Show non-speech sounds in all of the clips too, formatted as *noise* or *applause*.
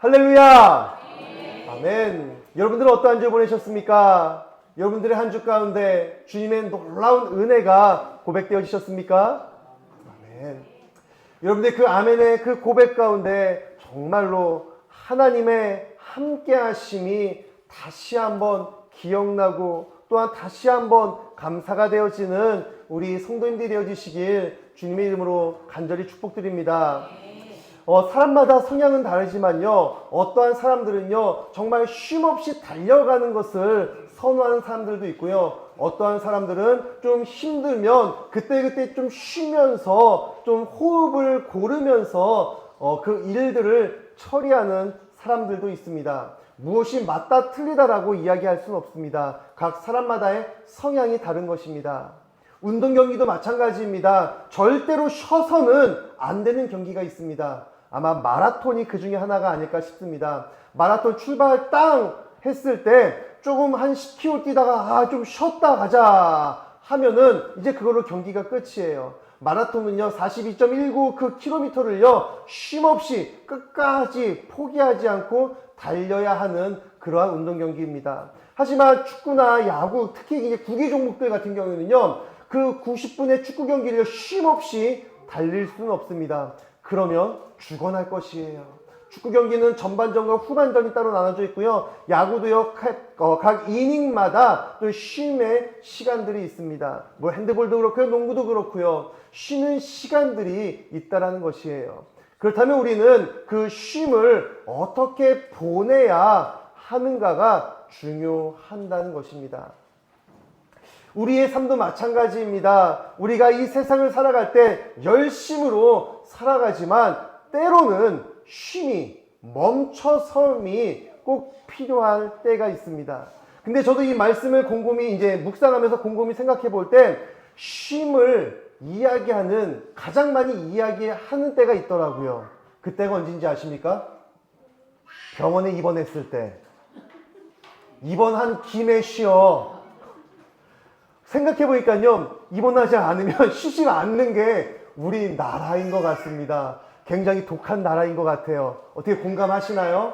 할렐루야! 아멘. 여러분들은 어떠한 주 보내셨습니까? 여러분들의 한 주 가운데 주님의 놀라운 은혜가 고백되어지셨습니까? 아멘. 여러분들 그 아멘의 그 고백 가운데 정말로 하나님의 함께 하심이 다시 한번 기억나고 또한 다시 한번 감사가 되어지는 우리 성도님들이 되어주시길 주님의 이름으로 간절히 축복드립니다. 어, 사람마다 성향은 다르지만요, 어떠한 사람들은요, 정말 쉼없이 달려가는 것을 선호하는 사람들도 있고요, 어떠한 사람들은 좀 힘들면 그때그때 좀 쉬면서 좀 호흡을 고르면서 어, 그 일들을 처리하는 사람들도 있습니다. 무엇이 맞다 틀리다라고 이야기할 수는 없습니다. 각 사람마다의 성향이 다른 것입니다. 운동 경기도 마찬가지입니다. 절대로 쉬어서는 안 되는 경기가 있습니다. 아마 마라톤이 그 중에 하나가 아닐까 싶습니다. 마라톤 출발 땅 했을 때 조금 한 10km 뛰다가 아, 좀 쉬었다 가자 하면은 이제 그걸로 경기가 끝이에요. 마라톤은요, 42.19그 킬로미터를요, 쉼없이 끝까지 포기하지 않고 달려야 하는 그러한 운동 경기입니다. 하지만 축구나 야구, 특히 이제 구기 종목들 같은 경우에는요, 그 90분의 축구 경기를 쉼없이 달릴 수는 없습니다. 그러면 죽어날 것이에요. 축구 경기는 전반전과 후반전이 따로 나눠져 있고요. 야구도요, 각, 어, 각 이닝마다 또 쉼의 시간들이 있습니다. 뭐 핸드볼도 그렇고요, 농구도 그렇고요. 쉬는 시간들이 있다라는 것이에요. 그렇다면 우리는 그 쉼을 어떻게 보내야 하는가가 중요한다는 것입니다. 우리의 삶도 마찬가지입니다. 우리가 이 세상을 살아갈 때 열심으로 살아가지만 때로는 쉼이 멈춰섬이 꼭 필요할 때가 있습니다. 근데 저도 이 말씀을 곰곰이 이제 묵상하면서 곰곰이 생각해 볼 때 쉼을 이야기하는 가장 많이 이야기하는 때가 있더라고요. 그때가 언제인지 아십니까? 병원에 입원했을 때. 입원한 김에 쉬어. 생각해 보니까요, 입원하지 않으면 *laughs* 쉬지 않는 게 우리 나라인 것 같습니다. 굉장히 독한 나라인 것 같아요. 어떻게 공감하시나요?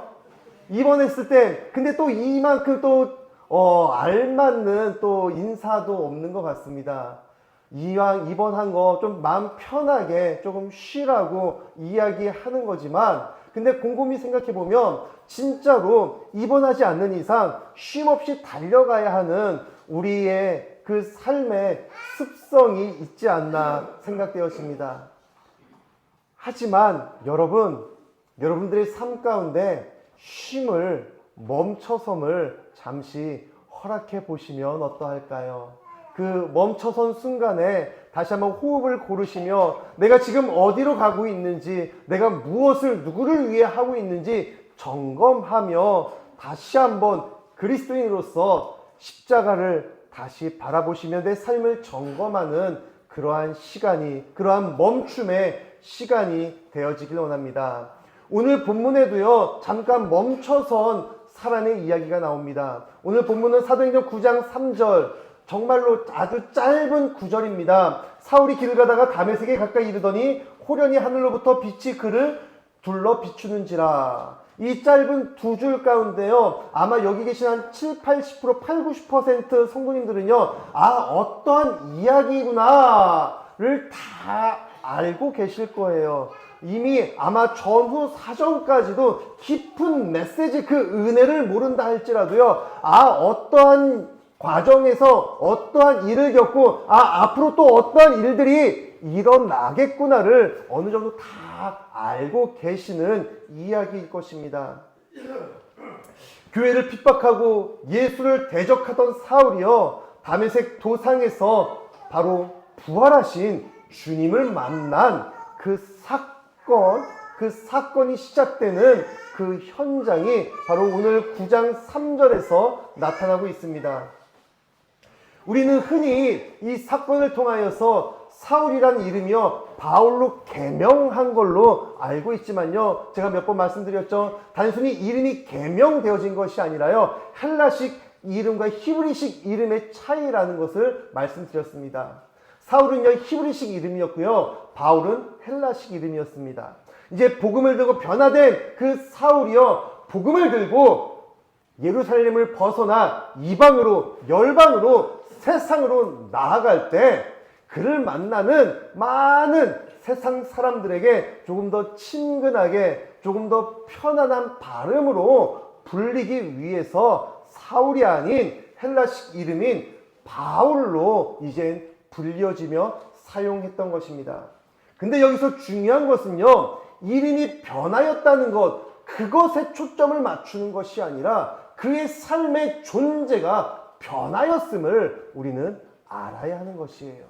입원했을 때, 근데 또 이만큼 또, 어, 알맞는 또 인사도 없는 것 같습니다. 이왕 입원한 거 좀 마음 편하게 조금 쉬라고 이야기하는 거지만, 근데 곰곰이 생각해 보면, 진짜로 입원하지 않는 이상 쉼 없이 달려가야 하는 우리의 그 삶의 습성이 있지 않나 생각되었습니다. 하지만 여러분, 여러분들의 삶 가운데 쉼을 멈춰섬을 잠시 허락해 보시면 어떠할까요? 그 멈춰선 순간에 다시 한번 호흡을 고르시며 내가 지금 어디로 가고 있는지, 내가 무엇을 누구를 위해 하고 있는지 점검하며 다시 한번 그리스도인으로서 십자가를 다시 바라보시며 내 삶을 점검하는 그러한 시간이, 그러한 멈춤의 시간이 되어지길 원합니다. 오늘 본문에도요, 잠깐 멈춰선 사람의 이야기가 나옵니다. 오늘 본문은 사도행전 9장 3절, 정말로 아주 짧은 구절입니다. 사울이 길을 가다가 다메섹에 가까이 이르더니 호련히 하늘로부터 빛이 그를 둘러 비추는지라. 이 짧은 두 줄 가운데요, 아마 여기 계신 한 7, 80%, 8, 90% 성도님들은요, 아, 어떠한 이야기구나를 다 알고 계실 거예요. 이미 아마 전후 사정까지도 깊은 메시지 그 은혜를 모른다 할지라도요, 아, 어떠한 과정에서 어떠한 일을 겪고, 아, 앞으로 또 어떠한 일들이 일어나겠구나를 어느 정도 다 알고 계시는 이야기일 것입니다. 교회를 핍박하고 예수를 대적하던 사울이요, 다메섹 도상에서 바로 부활하신 주님을 만난 그 사건, 그 사건이 시작되는 그 현장이 바로 오늘 9장 3절에서 나타나고 있습니다. 우리는 흔히 이 사건을 통하여서 사울이란 이름이요 바울로 개명한 걸로 알고 있지만요 제가 몇 번 말씀드렸죠. 단순히 이름이 개명되어진 것이 아니라요 헬라식 이름과 히브리식 이름의 차이라는 것을 말씀드렸습니다. 사울은요 히브리식 이름이었고요 바울은 헬라식 이름이었습니다. 이제 복음을 들고 변화된 그 사울이여 복음을 들고 예루살렘을 벗어나 이방으로 열방으로 세상으로 나아갈 때 그를 만나는 많은 세상 사람들에게 조금 더 친근하게 조금 더 편안한 발음으로 불리기 위해서 사울이 아닌 헬라식 이름인 바울로 이젠 불려지며 사용했던 것입니다. 근데 여기서 중요한 것은요, 이름이 변하였다는 것, 그것에 초점을 맞추는 것이 아니라 그의 삶의 존재가 변하였음을 우리는 알아야 하는 것이에요.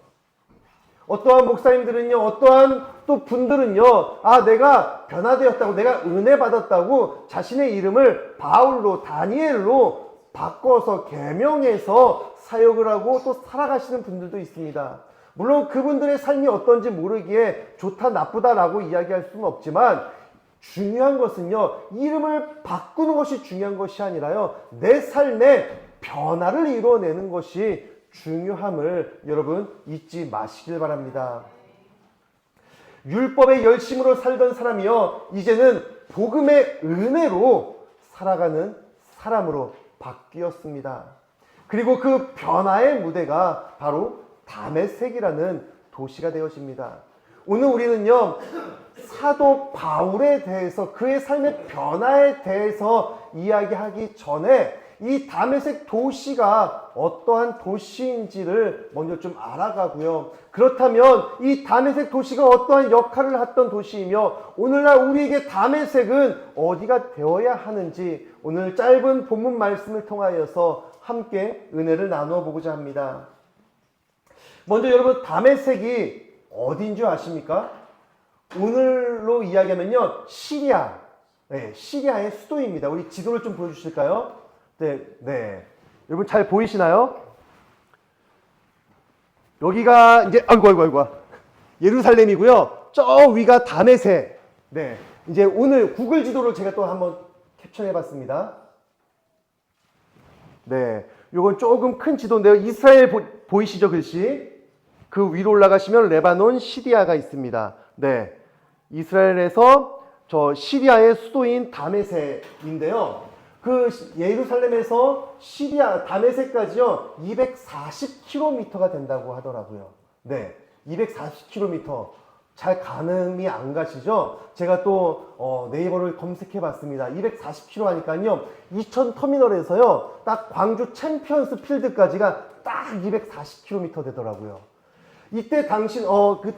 어떠한 목사님들은요, 어떠한 또 분들은요, 아, 내가 변화되었다고, 내가 은혜 받았다고 자신의 이름을 바울로, 다니엘로 바꿔서 개명해서 사역을 하고 또 살아가시는 분들도 있습니다. 물론 그분들의 삶이 어떤지 모르기에 좋다, 나쁘다라고 이야기할 수는 없지만 중요한 것은요, 이름을 바꾸는 것이 중요한 것이 아니라요, 내 삶에 변화를 이루어내는 것이 중요함을 여러분 잊지 마시길 바랍니다. 율법의 열심으로 살던 사람이요, 이제는 복음의 은혜로 살아가는 사람으로 바뀌었습니다. 그리고 그 변화의 무대가 바로 다메섹이라는 도시가 되어집니다. 오늘 우리는요, 사도 바울에 대해서 그의 삶의 변화에 대해서 이야기하기 전에 이 다메섹 도시가 어떠한 도시인지를 먼저 좀 알아가고요. 그렇다면 이 다메섹 도시가 어떠한 역할을 했던 도시이며 오늘날 우리에게 다메섹은 어디가 되어야 하는지 오늘 짧은 본문 말씀을 통하여서 함께 은혜를 나누어 보고자 합니다. 먼저 여러분 다메섹이 어딘 줄 아십니까? 오늘로 이야기하면요 시리아, 네, 시리아의 수도입니다. 우리 지도를 좀 보여주실까요? 네, 네. 여러분 잘 보이시나요? 여기가 이제 아이고 아이고 아이고 예루살렘이고요. 저 위가 다메섹. 네, 이제 오늘 구글 지도를 제가 또 한번 캡처해 봤습니다. 네, 요건 조금 큰 지도인데요. 이스라엘 보, 보이시죠 글씨? 그 위로 올라가시면 레바논 시리아가 있습니다. 네. 이스라엘에서 저 시리아의 수도인 다메섹인데요. 그 예루살렘에서 시리아 다메섹까지요. 240km가 된다고 하더라고요. 네. 240km. 잘 가늠이 안 가시죠? 제가 또 어, 네이버를 검색해 봤습니다. 240km 하니까요. 이천 터미널에서요. 딱 광주 챔피언스 필드까지가 딱 240km 되더라고요. 이때 당신 어 그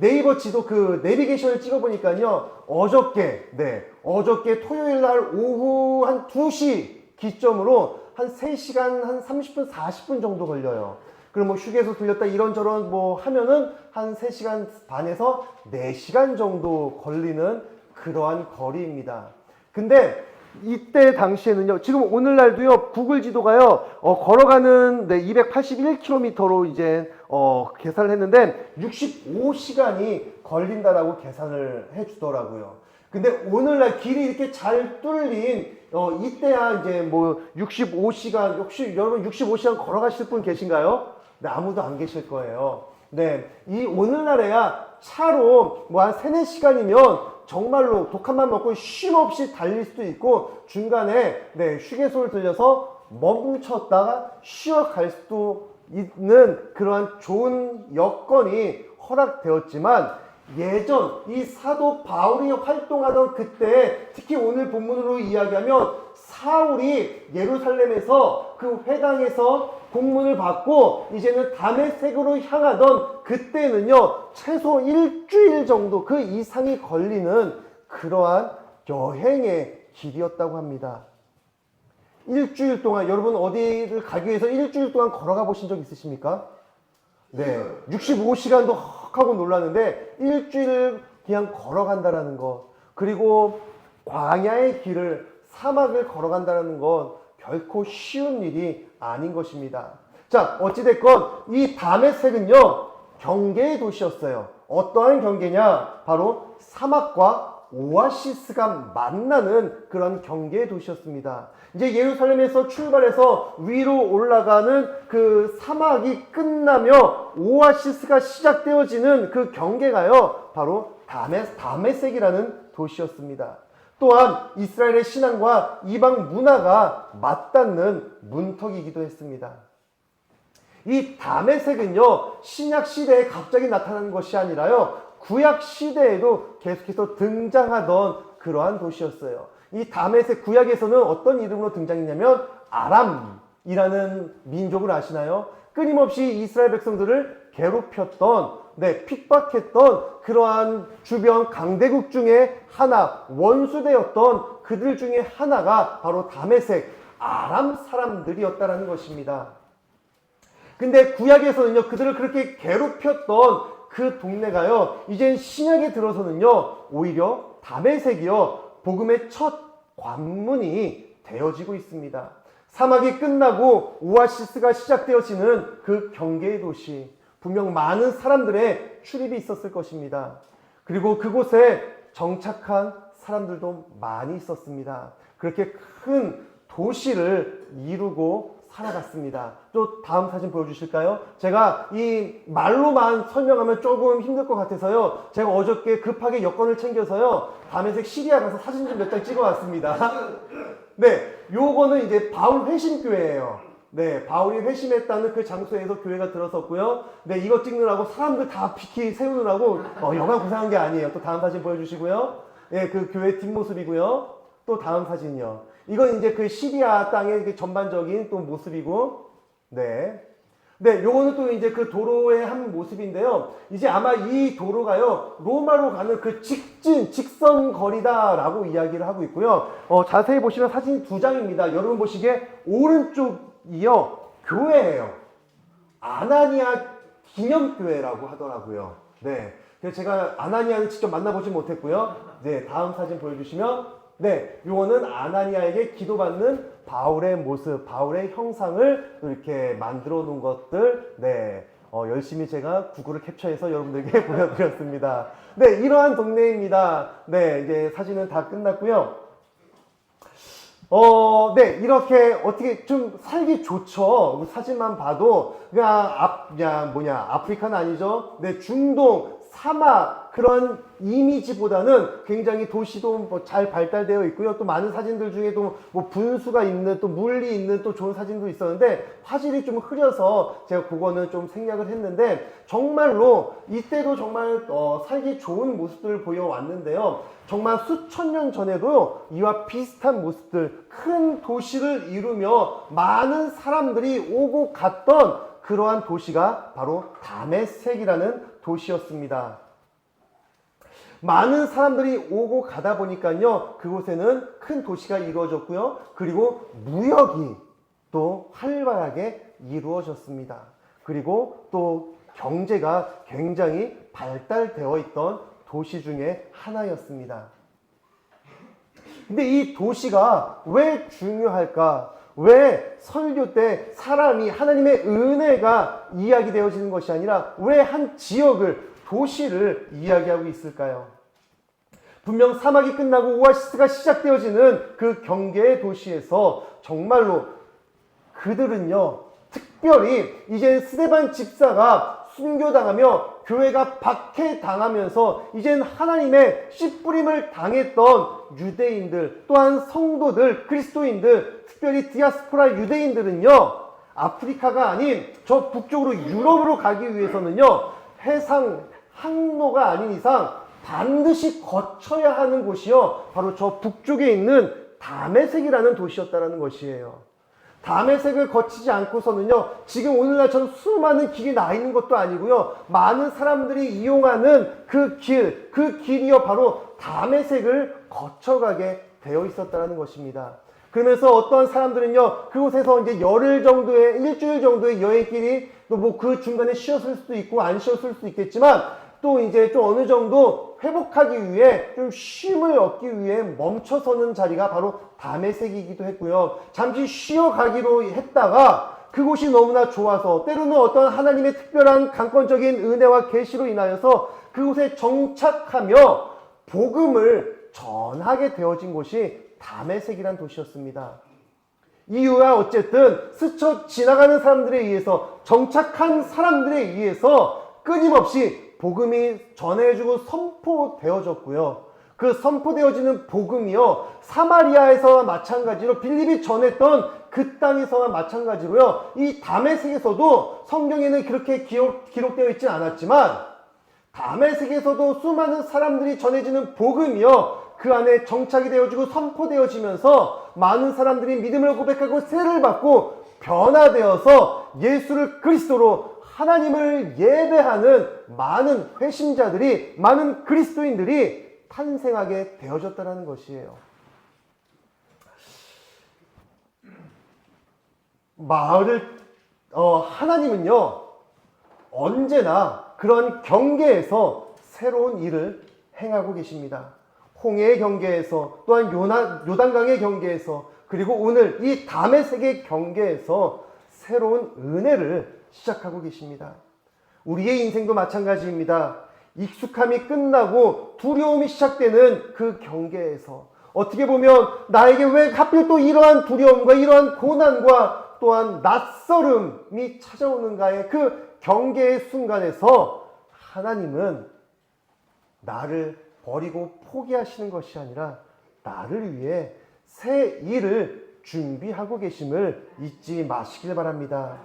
네이버 지도 그 내비게이션을 찍어 보니까요. 어저께 네. 어저께 토요일 날 오후 한 2시 기점으로 한 3시간 한 30분 40분 정도 걸려요. 그럼 뭐 휴게소 들렸다 이런저런 뭐 하면은 한 3시간 반에서 4시간 정도 걸리는 그러한 거리입니다. 근데 이때 당시에는요, 지금 오늘날도요, 구글 지도가요, 어, 걸어가는 네, 281km로 이제 어, 계산을 했는데 65시간이 걸린다라고 계산을 해주더라고요. 근데 오늘날 길이 이렇게 잘 뚫린 어, 이때야 이제 뭐 65시간, 혹시 여러분 65시간 걸어가실 분 계신가요? 네, 아무도 안 계실 거예요. 네, 이 오늘날에야 차로 뭐 한 3, 4시간이면 정말로 독한만 먹고 쉼 없이 달릴 수도 있고 중간에 네, 휴게소를 들려서 멈췄다가 쉬어갈 수도 있는 그러한 좋은 여건이 허락되었지만 예전 이 사도 바울이 활동하던 그때 특히 오늘 본문으로 이야기하면 사울이 예루살렘에서 그 회당에서 공문을 받고 이제는 다메섹으로 향하던 그때는요 최소 일주일 정도 그 이상이 걸리는 그러한 여행의 길이었다고 합니다. 일주일 동안 여러분 어디를 가기 위해서 일주일 동안 걸어가 보신 적 있으십니까? 네, 65시간도 하고 놀랐는데 일주일 그냥 걸어간다라는 것 그리고 광야의 길을 사막을 걸어간다는 건 결코 쉬운 일이 아닌 것입니다. 자, 어찌됐건 이 다메섹은요, 경계의 도시였어요. 어떠한 경계냐? 바로 사막과 오아시스가 만나는 그런 경계의 도시였습니다. 이제 예루살렘에서 출발해서 위로 올라가는 그 사막이 끝나며 오아시스가 시작되어지는 그 경계가요, 바로 다메, 다메섹이라는 도시였습니다. 또한 이스라엘의 신앙과 이방 문화가 맞닿는 문턱이기도 했습니다. 이 다메섹은요, 신약 시대에 갑자기 나타난 것이 아니라요, 구약 시대에도 계속해서 등장하던 그러한 도시였어요. 이 다메섹 구약에서는 어떤 이름으로 등장했냐면 아람이라는 민족을 아시나요? 끊임없이 이스라엘 백성들을 괴롭혔던 네, 핍박했던 그러한 주변 강대국 중에 하나, 원수되었던 그들 중에 하나가 바로 다메섹, 아람 사람들이었다라는 것입니다. 근데 구약에서는요, 그들을 그렇게 괴롭혔던 그 동네가요, 이젠 신약에 들어서는요, 오히려 다메섹이요, 복음의 첫 관문이 되어지고 있습니다. 사막이 끝나고 오아시스가 시작되어지는 그 경계의 도시, 분명 많은 사람들의 출입이 있었을 것입니다. 그리고 그곳에 정착한 사람들도 많이 있었습니다. 그렇게 큰 도시를 이루고 살아갔습니다. 또 다음 사진 보여주실까요? 제가 이 말로만 설명하면 조금 힘들 것 같아서요. 제가 어저께 급하게 여권을 챙겨서요. 밤에색 시리아 가서 사진 좀 몇 장 찍어 왔습니다. *laughs* 네, 요거는 이제 바울 회심교회예요. 네, 바울이 회심했다는 그 장소에서 교회가 들어섰고요. 네, 이거 찍느라고 사람들 다 비키 세우느라고 어, 여간 고생한 게 아니에요. 또 다음 사진 보여주시고요. 예, 그 교회 뒷모습이고요. 또 다음 사진이요. 이건 이제 그 시리아 땅의 그 전반적인 또 모습이고, 네. 네, 요거는 또 이제 그 도로의 한 모습인데요. 이제 아마 이 도로가요, 로마로 가는 그 직진, 직선 거리다라고 이야기를 하고 있고요. 어, 자세히 보시면 사진 두 장입니다. 여러분 보시기에 오른쪽이요, 교회예요. 아나니아 기념교회라고 하더라고요. 네. 제가 아나니아는 직접 만나보지 못했고요. 네, 다음 사진 보여주시면 네, 요거는 아나니아에게 기도받는 바울의 모습, 바울의 형상을 이렇게 만들어 놓은 것들, 네, 어, 열심히 제가 구글을 캡처해서 여러분들에게 *laughs* 보여드렸습니다. 네, 이러한 동네입니다. 네, 이제 사진은 다 끝났고요. 어, 네, 이렇게 어떻게 좀 살기 좋죠. 사진만 봐도 그냥 앞, 그냥 뭐냐, 아프리카는 아니죠. 네, 중동, 사막 그런 이미지보다는 굉장히 도시도 뭐 잘 발달되어 있고요. 또 많은 사진들 중에도 뭐 분수가 있는 또 물이 있는 또 좋은 사진도 있었는데 화질이 좀 흐려서 제가 그거는 좀 생략을 했는데 정말로 이때도 정말 어, 살기 좋은 모습들을 보여왔는데요. 정말 수천 년 전에도 이와 비슷한 모습들 큰 도시를 이루며 많은 사람들이 오고 갔던 그러한 도시가 바로 다메섹이라는 도시였습니다. 많은 사람들이 오고 가다 보니까요, 그곳에는 큰 도시가 이루어졌고요, 그리고 무역이 또 활발하게 이루어졌습니다. 그리고 또 경제가 굉장히 발달되어 있던 도시 중에 하나였습니다. 근데 이 도시가 왜 중요할까? 왜 설교 때 사람이 하나님의 은혜가 이야기되어지는 것이 아니라 왜 한 지역을 도시를 이야기하고 있을까요? 분명 사막이 끝나고 오아시스가 시작되어지는 그 경계의 도시에서 정말로 그들은요, 특별히 이제 스데반 집사가 순교당하며 교회가 박해당하면서 이젠 하나님의 씨뿌림을 당했던 유대인들 또한 성도들 그리스도인들 특별히 디아스포라 유대인들은요 아프리카가 아닌 저 북쪽으로 유럽으로 가기 위해서는요 해상 항로가 아닌 이상 반드시 거쳐야 하는 곳이요 바로 저 북쪽에 있는 다메섹이라는 도시였다라는 것이에요. 다메섹을 거치지 않고서는요, 지금 오늘날처럼 수많은 길이 나 있는 것도 아니고요, 많은 사람들이 이용하는 그 길, 그 길이요, 바로 다메섹을 거쳐가게 되어 있었다는 것입니다. 그러면서 어떤 사람들은요, 그곳에서 이제 열흘 정도의, 일주일 정도의 여행길이 또 뭐 그 중간에 쉬었을 수도 있고 안 쉬었을 수도 있겠지만, 또 이제 좀 어느 정도 회복하기 위해 좀 쉼을 얻기 위해 멈춰서는 자리가 바로 담에색이기도 했고요. 잠시 쉬어가기로 했다가 그곳이 너무나 좋아서 때로는 어떤 하나님의 특별한 강권적인 은혜와 계시로 인하여서 그곳에 정착하며 복음을 전하게 되어진 곳이 담에색이란 도시였습니다. 이유야 어쨌든 스쳐 지나가는 사람들에 의해서 정착한 사람들에 의해서 끊임없이 복음이 전해주고 선포되어졌고요. 그 선포되어지는 복음이요. 사마리아에서와 마찬가지로 빌립이 전했던 그 땅에서와 마찬가지로요. 이 담에색에서도 성경에는 그렇게 기록, 기록되어 있지 않았지만 담에색에서도 수많은 사람들이 전해지는 복음이요. 그 안에 정착이 되어지고 선포되어지면서 많은 사람들이 믿음을 고백하고 세를 받고 변화되어서 예수를 그리스도로 하나님을 예배하는 많은 회심자들이 많은 그리스도인들이 탄생하게 되어졌다는 것이에요. 마을을 어, 하나님은요 언제나 그런 경계에서 새로운 일을 행하고 계십니다. 홍해의 경계에서 또한 요나, 요단강의 경계에서 그리고 오늘 이 담의 세계 경계에서 새로운 은혜를 시작하고 계십니다. 우리의 인생도 마찬가지입니다. 익숙함이 끝나고 두려움이 시작되는 그 경계에서 어떻게 보면 나에게 왜 하필 또 이러한 두려움과 이러한 고난과 또한 낯설음이 찾아오는가의 그 경계의 순간에서 하나님은 나를 버리고 포기하시는 것이 아니라 나를 위해 새 일을 준비하고 계심을 잊지 마시길 바랍니다.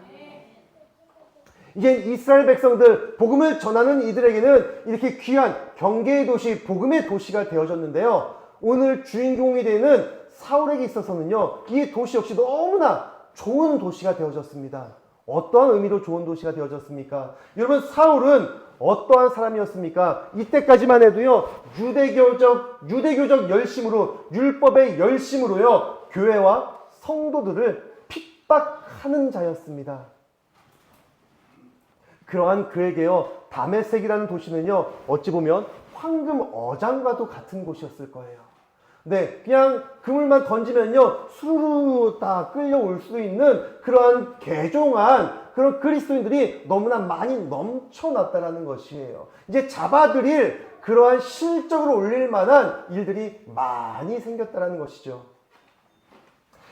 이게 이스라엘 백성들, 복음을 전하는 이들에게는 이렇게 귀한 경계의 도시, 복음의 도시가 되어졌는데요. 오늘 주인공이 되는 사울에게 있어서는요, 이 도시 역시 너무나 좋은 도시가 되어졌습니다. 어떠한 의미로 좋은 도시가 되어졌습니까? 여러분, 사울은 어떠한 사람이었습니까? 이때까지만 해도요, 유대교적, 유대교적 열심으로, 율법의 열심으로요, 교회와 성도들을 핍박하는 자였습니다. 그러한 그에게요, 다메섹이라는 도시는요, 어찌 보면 황금 어장과도 같은 곳이었을 거예요. 네, 그냥 그물만 던지면요, 수루 다 끌려올 수 있는 그러한 개종한 그런 그리스도인들이 너무나 많이 넘쳐났다라는 것이에요. 이제 잡아들일 그러한 실적으로 올릴 만한 일들이 많이 생겼다라는 것이죠.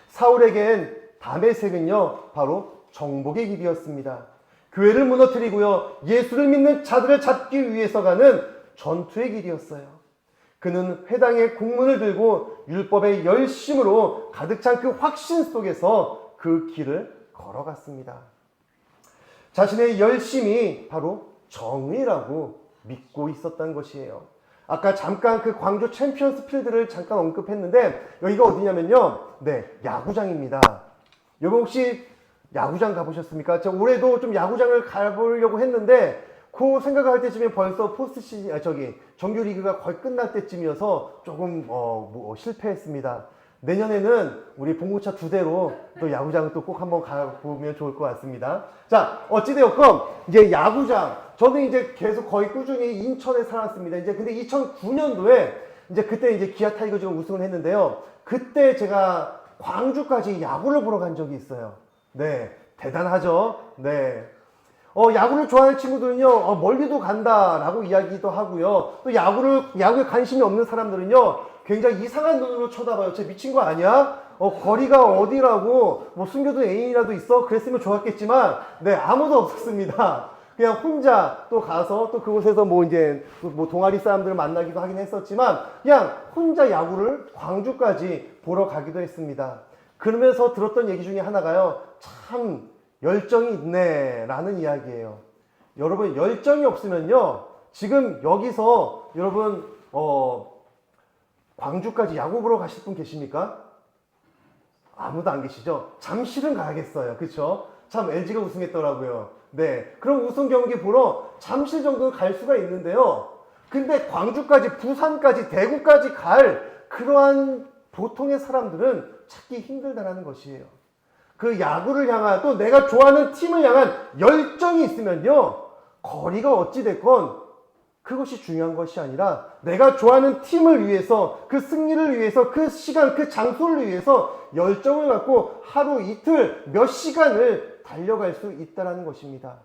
사울에겐 다메섹은요, 바로 정복의 길이었습니다. 교회를 무너뜨리고요, 예수를 믿는 자들을 잡기 위해서 가는 전투의 길이었어요. 그는 회당의 공문을 들고 율법의 열심으로 가득 찬 그 확신 속에서 그 길을 걸어갔습니다. 자신의 열심이 바로 정의라고 믿고 있었던 것이에요. 아까 잠깐 그 광주 챔피언스 필드를 잠깐 언급했는데 여기가 어디냐면요. 네, 야구장입니다. 여러분 혹시 야구장 가보셨습니까? 저 올해도 좀 야구장을 가보려고 했는데 그 생각할 때쯤에 벌써 포스트 시즌, 아, 저기, 정규 리그가 거의 끝날 때쯤이어서 조금, 어, 뭐, 실패했습니다. 내년에는 우리 봉구차 두 대로 또 야구장 또 꼭 한번 가보면 좋을 것 같습니다. 자, 어찌되었건, 이제 야구장. 저는 이제 계속 거의 꾸준히 인천에 살았습니다. 이제 근데 2009년도에 이제 그때 이제 기아 타이거즈가 우승을 했는데요. 그때 제가 광주까지 야구를 보러 간 적이 있어요. 네. 대단하죠? 네. 어, 야구를 좋아하는 친구들은요, 어, 멀리도 간다라고 이야기도 하고요. 또 야구를, 야구에 관심이 없는 사람들은요, 굉장히 이상한 눈으로 쳐다봐요. 쟤 미친 거 아니야? 어, 거리가 어디라고, 뭐 숨겨둔 애인이라도 있어? 그랬으면 좋았겠지만, 네, 아무도 없었습니다. 그냥 혼자 또 가서 또 그곳에서 뭐 이제 뭐 동아리 사람들을 만나기도 하긴 했었지만, 그냥 혼자 야구를 광주까지 보러 가기도 했습니다. 그러면서 들었던 얘기 중에 하나가요, 참, 열정이 있네 라는 이야기예요. 여러분 열정이 없으면요 지금 여기서 여러분 어 광주까지 야구 보러 가실 분 계십니까? 아무도 안 계시죠? 잠실은 가야겠어요. 그쵸? 참 LG가 우승했더라고요. 네. 그럼 우승 경기 보러 잠실 정도는 갈 수가 있는데요. 근데 광주까지 부산까지 대구까지 갈 그러한 보통의 사람들은 찾기 힘들다라는 것이에요. 그 야구를 향한 또 내가 좋아하는 팀을 향한 열정이 있으면요. 거리가 어찌됐건 그것이 중요한 것이 아니라 내가 좋아하는 팀을 위해서 그 승리를 위해서 그 시간 그 장소를 위해서 열정을 갖고 하루 이틀 몇 시간을 달려갈 수 있다라는 것입니다.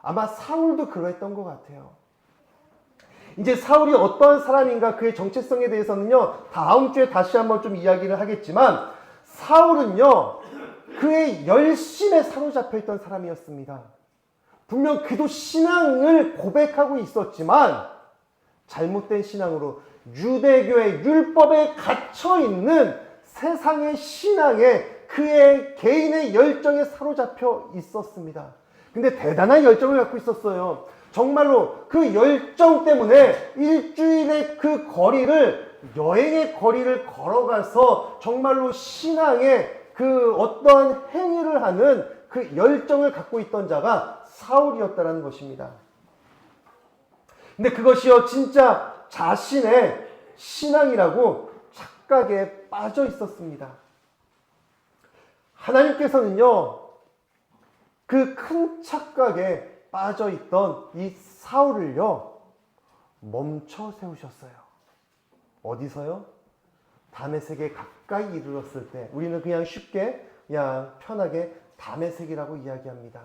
아마 사울도 그러했던 것 같아요. 이제 사울이 어떠한 사람인가 그의 정체성에 대해서는요 다음 주에 다시 한번 좀 이야기를 하겠지만 사울은요 그의 열심에 사로잡혀 있던 사람이었습니다. 분명 그도 신앙을 고백하고 있었지만 잘못된 신앙으로 유대교의 율법에 갇혀 있는 세상의 신앙에 그의 개인의 열정에 사로잡혀 있었습니다. 근데 대단한 열정을 갖고 있었어요. 정말로 그 열정 때문에 일주일의 그 거리를 여행의 거리를 걸어가서 정말로 신앙의 그 어떠한 행위를 하는 그 열정을 갖고 있던 자가 사울이었다라는 것입니다. 근데 그것이요 진짜 자신의 신앙이라고 착각에 빠져 있었습니다. 하나님께서는요 그 큰 착각에 빠져 있던 이 사울을요 멈춰 세우셨어요. 어디서요? 담에색에 가까이 이르렀을 때 우리는 그냥 쉽게 그냥 편하게 담에색이라고 이야기합니다.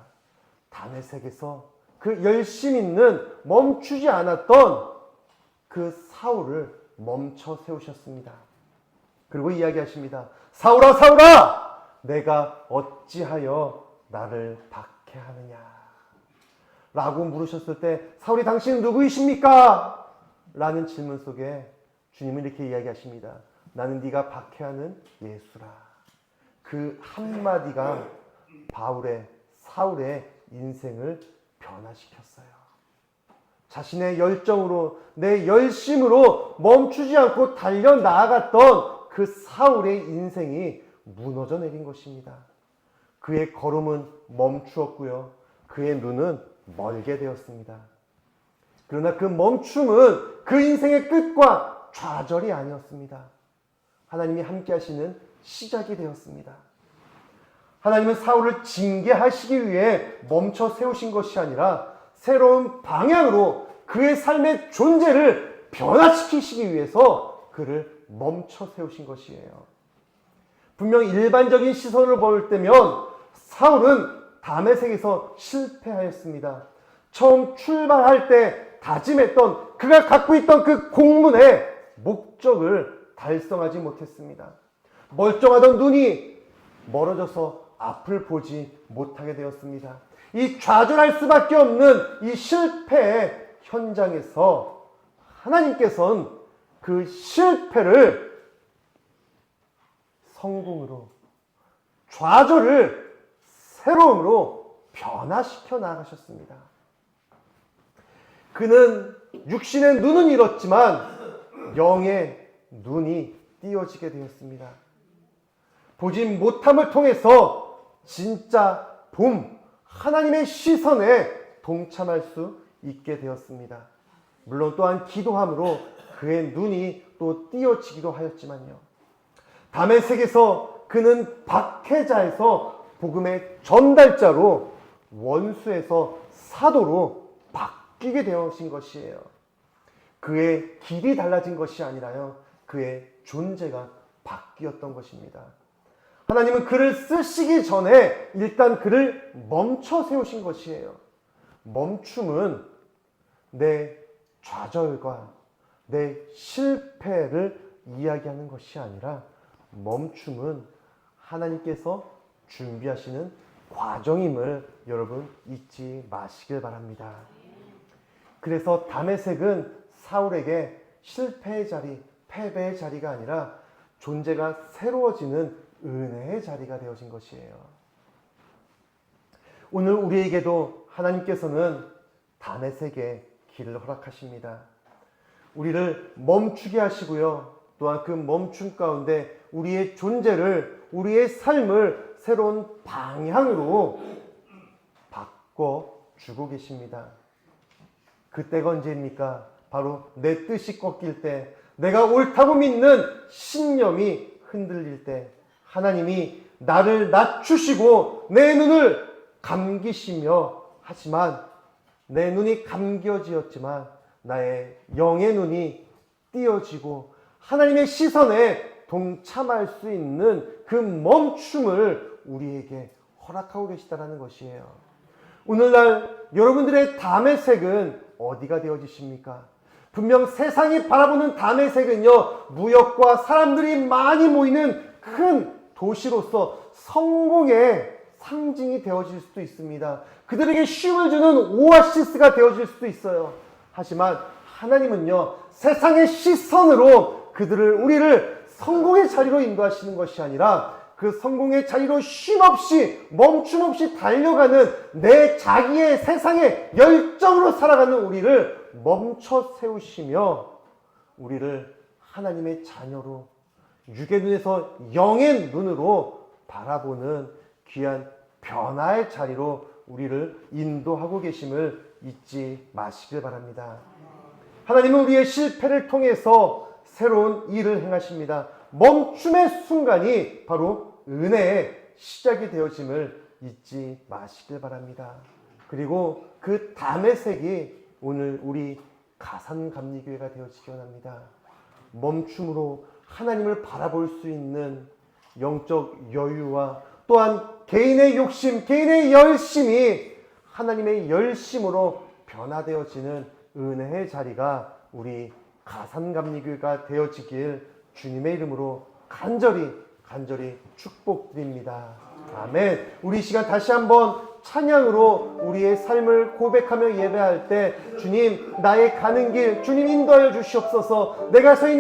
담에색에서 그 열심 있는 멈추지 않았던 그 사울을 멈춰 세우셨습니다. 그리고 이야기하십니다. 사울아 사울아 내가 어찌하여 나를 박해하느냐 라고 물으셨을 때 사울이 당신은 누구이십니까? 라는 질문 속에 주님은 이렇게 이야기하십니다. 나는 네가 박해하는 예수라. 그 한마디가 바울의 사울의 인생을 변화시켰어요. 자신의 열정으로 내 열심으로 멈추지 않고 달려 나아갔던 그 사울의 인생이 무너져 내린 것입니다. 그의 걸음은 멈추었고요. 그의 눈은 멀게 되었습니다. 그러나 그 멈춤은 그 인생의 끝과 좌절이 아니었습니다. 하나님이 함께 하시는 시작이 되었습니다. 하나님은 사울을 징계하시기 위해 멈춰 세우신 것이 아니라 새로운 방향으로 그의 삶의 존재를 변화시키시기 위해서 그를 멈춰 세우신 것이에요. 분명 일반적인 시선을 볼 때면 사울은 담에색에서 실패하였습니다. 처음 출발할 때 다짐했던 그가 갖고 있던 그 공문의 목적을 달성하지 못했습니다. 멀쩡하던 눈이 멀어져서 앞을 보지 못하게 되었습니다. 이 좌절할 수밖에 없는 이 실패의 현장에서 하나님께서는 그 실패를 성공으로 좌절을 새로움으로 변화시켜 나가셨습니다. 그는 육신의 눈은 잃었지만 영의 눈이 띄어지게 되었습니다. 보지 못함을 통해서 진짜 봄, 하나님의 시선에 동참할 수 있게 되었습니다. 물론 또한 기도함으로 그의 눈이 또 띄어지기도 하였지만요. 담의 색에서 그는 박해자에서 복음의 전달자로 원수에서 사도로 바뀌게 되어진 것이에요. 그의 길이 달라진 것이 아니라요. 그의 존재가 바뀌었던 것입니다. 하나님은 그를 쓰시기 전에 일단 그를 멈춰 세우신 것이에요. 멈춤은 내 좌절과 내 실패를 이야기하는 것이 아니라 멈춤은 하나님께서 준비하시는 과정임을 여러분 잊지 마시길 바랍니다. 그래서 담에색은 사울에게 실패의 자리, 패배의 자리가 아니라 존재가 새로워지는 은혜의 자리가 되어진 것이에요. 오늘 우리에게도 하나님께서는 담에색의 길을 허락하십니다. 우리를 멈추게 하시고요. 또한 그 멈춤 가운데 우리의 존재를, 우리의 삶을 새로운 방향으로 바꿔 주고 계십니다. 그때가 언제입니까? 바로 내 뜻이 꺾일 때, 내가 옳다고 믿는 신념이 흔들릴 때, 하나님이 나를 낮추시고 내 눈을 감기시며 하지만 내 눈이 감겨지었지만 나의 영의 눈이 띄어지고 하나님의 시선에 동참할 수 있는 그 멈춤을 우리에게 허락하고 계시다는 것이에요. 오늘날 여러분들의 담의 색은 어디가 되어지십니까? 분명 세상이 바라보는 담의 색은요, 무역과 사람들이 많이 모이는 큰 도시로서 성공의 상징이 되어질 수도 있습니다. 그들에게 쉼을 주는 오아시스가 되어질 수도 있어요. 하지만 하나님은요, 세상의 시선으로 그들을, 우리를 성공의 자리로 인도하시는 것이 아니라 그 성공의 자리로 쉼 없이 멈춤 없이 달려가는 내 자기의 세상의 열정으로 살아가는 우리를 멈춰 세우시며 우리를 하나님의 자녀로 육의 눈에서 영의 눈으로 바라보는 귀한 변화의 자리로 우리를 인도하고 계심을 잊지 마시길 바랍니다. 하나님은 우리의 실패를 통해서 새로운 일을 행하십니다. 멈춤의 순간이 바로 은혜의 시작이 되어짐을 잊지 마시길 바랍니다. 그리고 그 담의 색이 오늘 우리 가산감리교회가 되어지기 원합니다. 멈춤으로 하나님을 바라볼 수 있는 영적 여유와 또한 개인의 욕심, 개인의 열심이 하나님의 열심으로 변화되어지는 은혜의 자리가 우리 가산감리교회가 되어지길 주님의 이름으로 간절히 간절히 축복드립니다. 아멘. 우리 이 시간 다시 한번 찬양으로 우리의 삶을 고백하며 예배할 때 주님 나의 가는 길 주님 인도하여 주시옵소서. 내가 서 있는